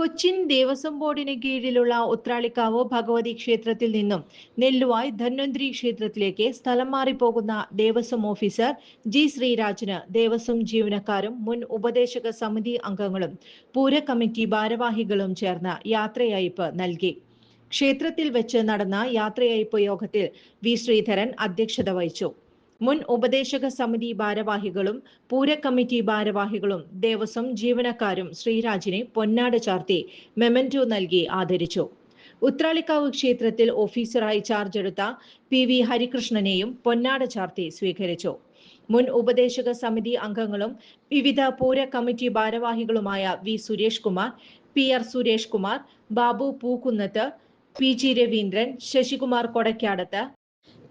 കൊച്ചിൻ ദേവസ്വം ബോർഡിന് കീഴിലുള്ള ഉത്രാളിക്കാവ് ഭഗവതി ക്ഷേത്രത്തിൽ നിന്നും നെല്ലുവായ് ധന്വന്തിരി ക്ഷേത്രത്തിലേക്ക് സ്ഥലം മാറിപ്പോകുന്ന ദേവസ്വം ഓഫീസർ ജി ശ്രീരാജിന് ദേവസ്വം ജീവനക്കാരും മുൻ ഉപദേശക സമിതി അംഗങ്ങളും പൂര കമ്മിറ്റി ഭാരവാഹികളും ചേർന്ന് യാത്രയയപ്പ് നൽകി. ക്ഷേത്രത്തിൽ വെച്ച് നടന്ന യാത്രയയപ്പ് യോഗത്തിൽ വി ശ്രീധരൻ അധ്യക്ഷത വഹിച്ചു. മുൻ ഉപദേശക സമിതി ഭാരവാഹികളും പൂര കമ്മിറ്റി ഭാരവാഹികളും ദേവസ്വം ജീവനക്കാരും ശ്രീരാജിനെ പൊന്നാട് ചാർത്തി മെമന്റോ നൽകി ആദരിച്ചു. ഉത്രാളിക്കാവ് ക്ഷേത്രത്തിൽ ഓഫീസറായി ചാർജ് എടുത്ത പി വി ഹരികൃഷ്ണനെയും പൊന്നാട് ചാർത്തി സ്വീകരിച്ചു. മുൻ ഉപദേശക സമിതി അംഗങ്ങളും വിവിധ പൂര committee ഭാരവാഹികളുമായ V Suresh Kumar P R Suresh Kumar Babu Pookkunnath P G Raveendran Sasikumar Kodakkadath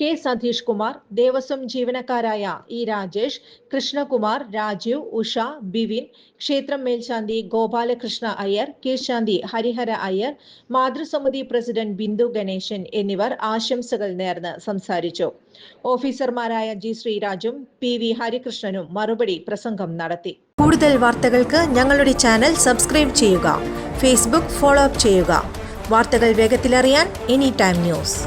K Satheesh Kumar Devaswom ജീവനക്കാരായ E Rajesh Krishnakumar Rajeev Usha Bivin ക്ഷേത്രം മേൽശാന്തി ഗോപാലകൃഷ്ണ അയ്യർ കീഴ്ശാന്തി ഹരിഹര അയ്യർ മാതൃസമിതി പ്രസിഡന്റ് ബിന്ദു ഗണേശൻ എന്നിവർ ആശംസകൾ നേർന്ന് സംസാരിച്ചു. ഓഫീസർമാരായ ജി ശ്രീരാജും പി വി ഹരികൃഷ്ണനും മറുപടി പ്രസംഗം നടത്തി. കൂടുതൽ വാർത്തകൾക്ക് ഞങ്ങളുടെ ചാനൽ സബ്സ്ക്രൈബ് ചെയ്യുക ഫേസ്ബുക്ക് ഫോളോ അപ്പ് ചെയ്യുക. വാർത്തകൾ വേഗത്തിലറിയാൻ എനി ടൈം ന്യൂസ്.